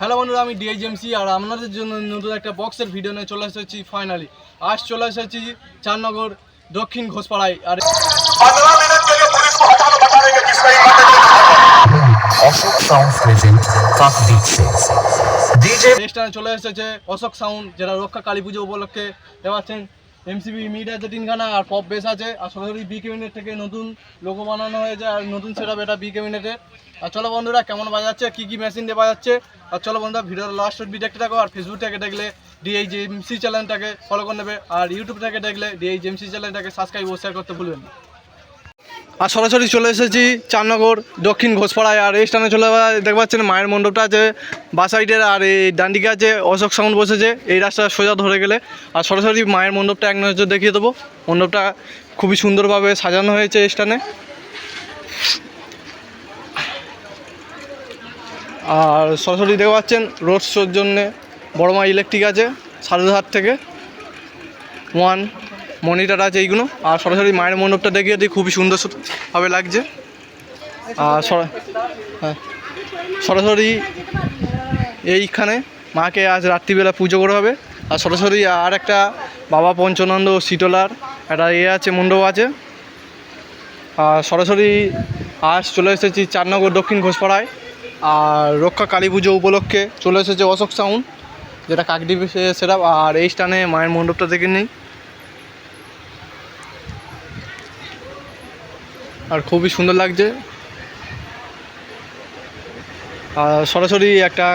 Hello বন্ধুরা আমি ডিএইচএমসি আর আপনাদের জন্য নতুন একটা বক্সের ভিডিও নিয়ে চলে এসেছি ফাইনালি আজ চলে এসেছি চারনগর দক্ষিণ ঘোষপাড়ায়। আর অশোক সাউন্ড চলে এসেছে অশোক সাউন্ড যারা রক্ষা কালী পুজো উপলক্ষে দেওয়াচ্ছেন এমসিবি মিড আছে তিনখানা, আর পপ বেস আছে। আর সরাসরি বি ক্যাবিনেট থেকে নতুন লোগো বানানো হয়েছে, আর নতুন সেট এটা বি ক্যাবিনেটের আর চলো বন্ধুরা, কেমন বাজাচ্ছে, কী কী মেশিন দিয়ে বাজাচ্ছে? আর চলো বন্ধুরা ভিডিওর লাস্ট অব্দি দেখতে থাকো, আর ফেসবুক থেকে দেখলে ডিআইজিএমসি চ্যানেলটাকে ফলো করে নেবে, আর ইউটিউব থেকে দেখলে ডিএইচএমসি চ্যানেলটাকে সাবস্ক্রাইব ও শেয়ার করতে ভুলবেন না। আর সরাসরি চলে এসেছি চারনগর, দক্ষিণ ঘোষপাড়ায়। আর এই স্থানে চলে দেখতে পাচ্ছেন মায়ের মণ্ডপটা আছে বা সাইডের আর এই ডান দিকে আছে অশোক সাউন্ড বসেছে। এই রাস্তা সোজা ধরে গেলে। আর সরাসরি মায়ের মণ্ডপটা এক নজর দেখিয়ে দেবো। মণ্ডপটা খুবই সুন্দরভাবে সাজানো হয়েছে এই স্থানে। আর সরাসরি দেখতে পাচ্ছেন রোড শোর জন্যে বড় মা ইলেকট্রিক আছে সারদাহাট থেকে। ওয়ান মনিটর আছে এইগুলো। আর সরাসরি মায়ের মণ্ডপটা দেখিয়ে দিই, খুবই সুন্দর ভাবে লাগছে। আর হ্যাঁ। সরাসরি এইখানে মাকে আজ রাত্রিবেলা পুজো করা হবে। আর সরাসরি আর একটা বাবা পঞ্চনন্দ শীতলার একটা ইয়ে আছে, মণ্ডপ আছে। আর সরাসরি আজ চলে এসেছি চারনগর দক্ষিণ ঘোষপাড়ায়। আর রক্ষা কালী পুজো উপলক্ষে চলে এসেছে অশোক সাউন্ড যেটা কাকদ্বীপে সেটা আর এই স্থানে মায়ের মণ্ডপটা দেখে নেই আর খুবই সুন্দর লাগছে। আর সরাসরি একটা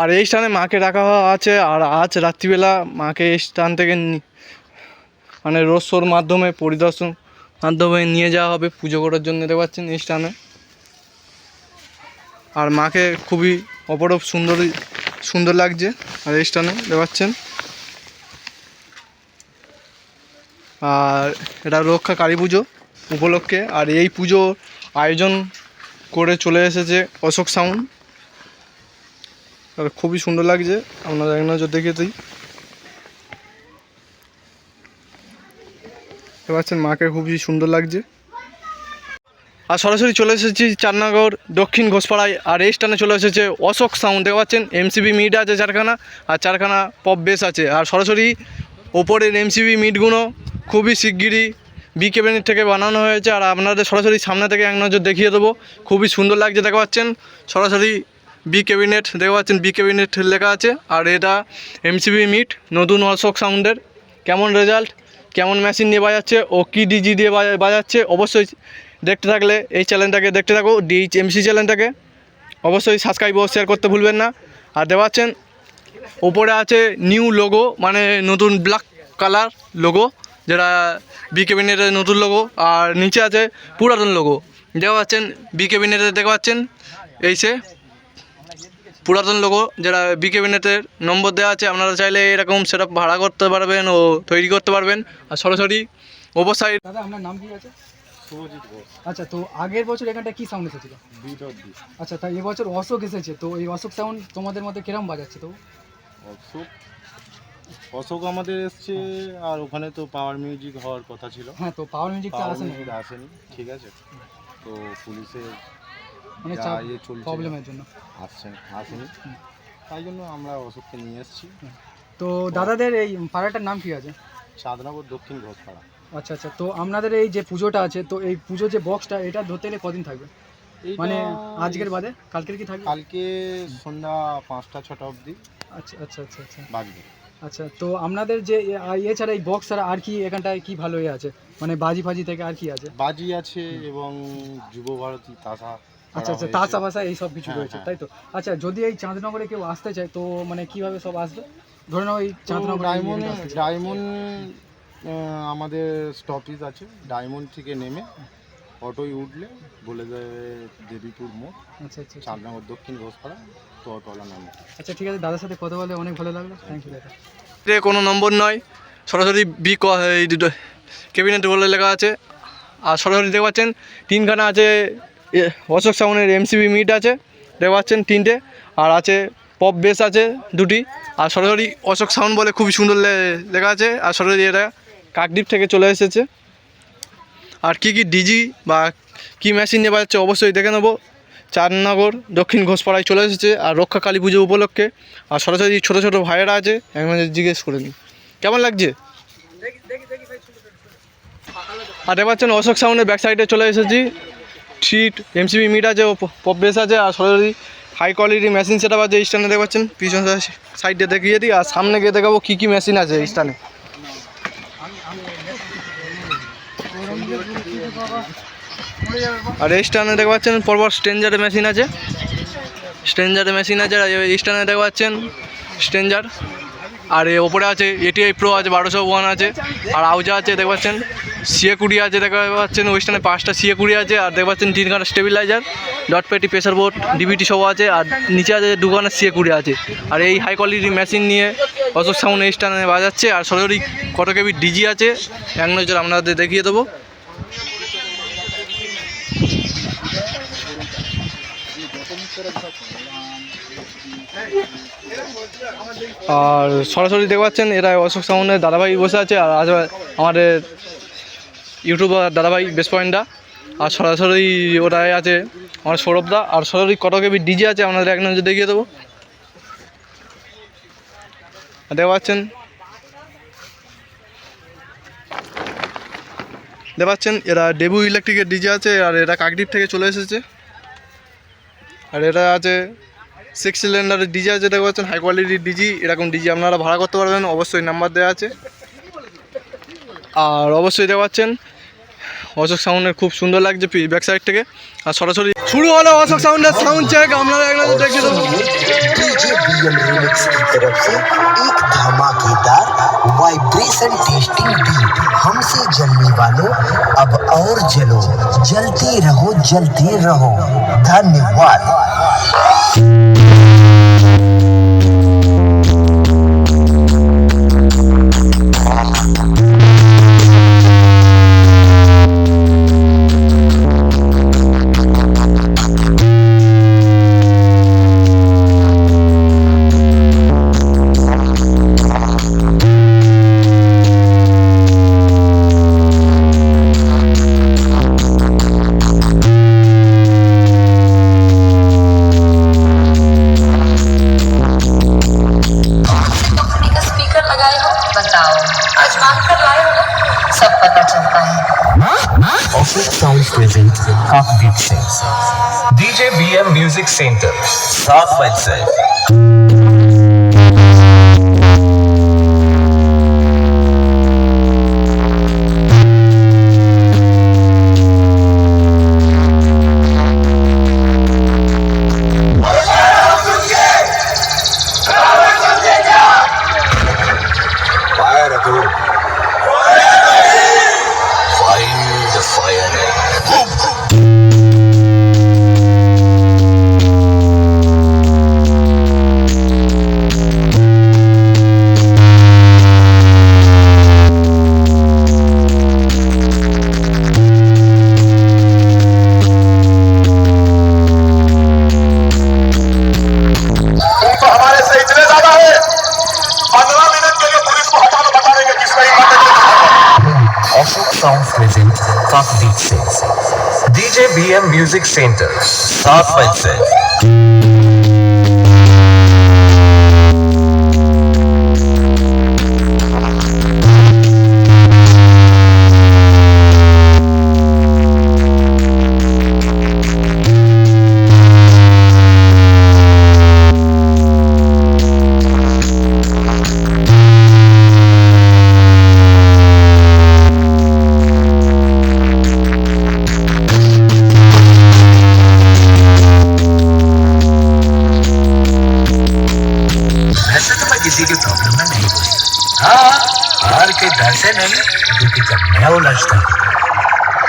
আর এই স্থানে মাকে রাখা আছে, আর আজ রাত্রিবেলা মাকে এই স্থান থেকে মানে রোজ শোর মাধ্যমে, পরিদর্শন মাধ্যমে নিয়ে যাওয়া হবে, পুজো করার জন্য, দেখতে পাচ্ছেন এই স্থানে। আর মাকে খুবই অপরূপ সুন্দর সুন্দর লাগছে। আর এই দেখতে পাচ্ছেন? আর এটা রক্ষা কালী পুজো উপলক্ষে। আর এই পুজো আয়োজন করে চলে এসেছে অশোক সাউন্ড। আর খুবই সুন্দর লাগছে। আপনারা এক নজর দেখে দিই। দেখতে পাচ্ছেন, মাকে খুবই সুন্দর লাগছে। আর সরাসরি চলে এসেছি চারনগর দক্ষিণ ঘোষপাড়ায়, আর এই স্টানে চলে এসেছে অশোক সাউন্ড দেখতে পাচ্ছেন? এমসিবি মিট আছে চারখানা, আর চারখানা পপ বেস আছে। আর সরাসরি ওপরের এমসিবি মিটগুলো খুবই শিগগিরই বি ক্যাবিনেট থেকে বানানো হয়েছে, আর আপনাদের সরাসরি সামনে থেকে এক নজর দেখিয়ে দেবো। খুবই সুন্দর লাগছে, দেখতে পাচ্ছেন? সরাসরি বি ক্যাবিনেট দেখতে পাচ্ছেন? বি ক্যাবিনেট লেখা আছে, আর এটা এমসিবি মিট নতুন অশোক সাউন্ডের কেমন রেজাল্ট কেমন মেশিন নিয়ে বাজাচ্ছে? ও কী ডিজি দিয়ে বাজা- বাজাচ্ছে? অবশ্যই দেখতে থাকলে এই চ্যানেলটাকে দেখতে থাকো ডিএইচ এমসি চ্যানেলটাকে। অবশ্যই সাবস্ক্রাইব ও শেয়ার করতে ভুলবেন না। আর দেওয়াচ্ছেন ওপরে আছে নিউ লোগো মানে নতুন ব্ল্যাক কালার লোগো যেটা বি ক্যাবিনেটের নতুন লোগো আর নিচে আছে পুরাতন লোগো দেখতে পাচ্ছেন বি ক্যাবিনেটে দেখতে পাচ্ছেন, এই সে পুরাতন লোগো যেটা বি ক্যাবিনেটের নম্বর দেওয়া আছে, আপনারা চাইলে এরকম সেটা ভাড়া করতে পারবেন ও তৈরি করতে পারবেন। আর সরাসরি ওভার সাইড দাদা, আপনার নাম কি আছে? শুভজিৎ ঘোষ। আচ্ছা তো আগের বছর এখানটা কি সাউন্ড এসেছিল? বিট অফ দি আচ্ছা তাই এবছর অশোক এসেছে তো এই অশোক সাউন্ড তোমাদের মধ্যে কিরম বাজাচ্ছে তো? অশোক? অশোক আমাদের এসছে আর ওখানে তো পাওয়ার মিউজিক হওয়ার কথা ছিল। হ্যাঁ তো পাওয়ার মিউজিকটা পাওয়ার আসে মিউজিক আসেনি ঠিক আছে। তো পুলিশের মানে ইয়ে চলছে প্রবলেমের জন্য। আসছে আসেনি। তাই জন্য আমরা অশোককে নিয়ে এসেছি। তো দাদাদের এই পাড়াটার নাম কি আছে? চাঁদনগর দক্ষিণ ঘোষপাড়া। আচ্ছা আচ্ছা। তো আপনাদের এই যে পুজোটা আছে তো এই পুজো যে বক্সটা এটা ধরতে গেলে কদিন থাকবে? মানে আজকের বাদে? কালকের কি থাকবে? কালকে সন্ধ্যা পাঁচটা ছটা অবধি। আচ্ছা আচ্ছা আচ্ছা আচ্ছা। বাজবে। আচ্ছা তো আপনাদের যে এছাড়া এই বক্স ছাড়া আর কি এখানটায় কি ভালো ইয়ে আছে? মানে বাজি ফাজি থেকে আর কি আছে? বাজি আছে এবং যুব ভারতী তাসা আচ্ছা আচ্ছা তাসা। বাসা এই সব কিছু হ্যাঁ, রয়েছে হ্যাঁ। তাই তো? আচ্ছা যদি এই চাঁদনগরে কেউ আসতে চায় তো মানে কীভাবে সব আসবে? ধরে নাও এই চাঁদনগরে ডায়মন্ড। ডায়মন্ড আমাদের স্টপিজ আছে। ডায়মন্ড থেকে নেমে অটোয় উঠলে বলে দেবে দেবীপুর মোড় আচ্ছা আচ্ছা আচ্ছা। চাঁদনগর দক্ষিণ ঘোষপাড়া তো অটোওয়ালা নামে। আচ্ছা ঠিক আছে দাদার সাথে কথা বলে অনেক ভালো লাগল। থ্যাংক ইউ দাদা। এ কোনো নম্বর নয়। সরাসরি বি এই দুটো ক্যাবিনেট বলে লেখা আছে। আর সরাসরি দেখতে পাচ্ছেন তিনখানা আছে অশোক সাউনের এমসিবি মিট আছে দেখতে পাচ্ছেন তিনটে। আর আছে পপ বেস আছে দুটি। আর সরাসরি অশোক সাউন্ড বলে খুবই সুন্দর লে- লেখা আছে। আর সরাসরি এটা কাকদ্বীপ থেকে চলে এসেছে। আর কি কি ডিজি বা কি মেশিন নিয়ে বাজাচ্ছে অবশ্যই দেখে নেব। চারনগর, দক্ষিণ ঘোষপাড়ায় চলে এসেছে আর রক্ষা কালী পুজো উপলক্ষে। আর সরাসরি ছোটো ছোটো ভাইয়েরা আছে একবার জিজ্ঞেস করে নিই। কেমন লাগছে? আর দেখতে পাচ্ছেন, অশোক সাউন্ডের ব্যাক সাইডে চলে এসেছি। সিট এমসিবি মিট আছে, ও পপ আছে, আর সরাসরি হাই কোয়ালিটি মেশিন সেটা আছে, এই স্ট্যান্ডে দেখতে পাচ্ছেন। পিছন সাইডে দেখিয়ে দিই, আর সামনে গিয়ে দেখাবো কী কী মেশিন আছে এই স্ট্যান্ডে আর এই স্ট্যান্ডে দেখতে পাচ্ছেন, পরপর স্ট্রেঞ্জারের মেশিন আছে। স্ট্রেঞ্জারের মেশিন আছে, আর এই স্ট্যান্ডে দেখতে পাচ্ছেন স্ট্রেঞ্জার আর এ ওপরে আছে এটিআই প্রো আছে, বারোশো ওয়ান আছে, আর আউজা আছে, দেখতে পাচ্ছেন সিএ কুড়ি আছে, দেখতে পাচ্ছেন, ওই স্ট্যান্ডে পাঁচটা সিএ কুড়ি আছে, আর দেখতে পাচ্ছেন, তিন খানা স্টেবিলাইজার ডট পেটি প্রেসার বোর্ড ডিবিটি সব আছে, আর নিচে আছে দুখানা সিএ কুড়ি আছে। আর এই হাই কোয়ালিটি মেশিন নিয়ে অশোক সাউন্ড এই স্ট্যান্ডে বাজাচ্ছে, আর সরাসরি কত কেবি ডিজি আছে, এক নজর আপনাদের দেখিয়ে দেবো। আর সরাসরি দেখতে পাচ্ছেন, এরা অশোক সাউন্ডের দাদাভাই বসে আছে, আর আমাদের ইউটিউবার দাদাভাই বেস্ট পয়েন্টটা আর সরাসরি ওটাই আছে আমার সৌরভদা আর সরাসরি কত কেবি ডিজে আছে, আপনাদের এক নজর দেখিয়ে দেবো। দেখতে পাচ্ছেন দেখতে পাচ্ছেন, এরা ডেবু ইলেকট্রিকের ডিজে আছে, আর এরা কাকদ্বীপ থেকে চলে এসেছে। আর এটা আছে সিক্স সিলিন্ডারের ডিজি আছে, দেখতে পাচ্ছেন? হাই কোয়ালিটির ডিজি এরকম ডিজি আপনারা ভাড়া করতে পারবেন, অবশ্যই নাম্বার দেওয়া আছে। আর অবশ্যই দেখতে পাচ্ছেন, অশোক সাউন্ডের খুব সুন্দর লাগছে ব্যাক সাইড থেকে। আর সরাসরি শুরু হলো অশোক সাউন্ডের সাউন্ড চেক আপনারা একদম দেখে দেবো। वाइब्रेशन टेस्टिंग भी हमसे जलने वालों अब और जलो जलते रहो जलते रहो। धन्यवाद। Presents Cockpit Sings. DJ BM Music Center, South West DJBM Music Center, South Mindset. मैं उलझता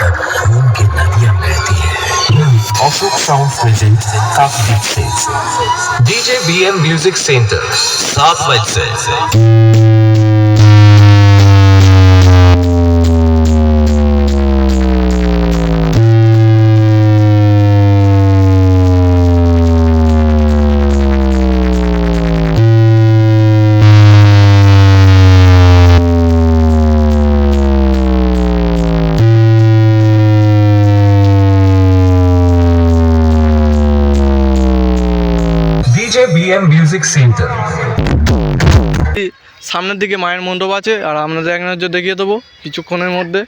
तब खून की नदियाँ बहती है। साउंड प्रेजेंट काफ़ी से डीजे बीएम म्यूज़िक सेंटर सात बजे से। Center. সেন্টার সামনের দিকে মায়ের মণ্ডপ আছে, আর আপনাদের এক নজর দেখিয়ে দেবো কিছুক্ষণের মধ্যে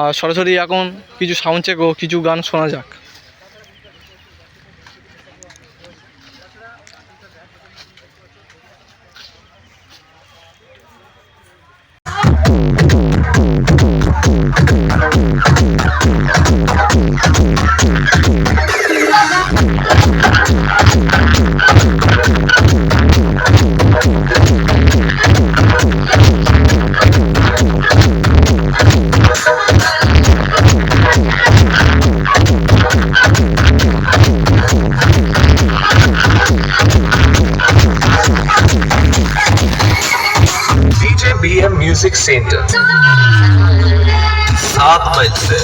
আর সরাসরি এখন কিছু সাউন্ড চেক ও কিছু গান শোনা যাক அமைத்து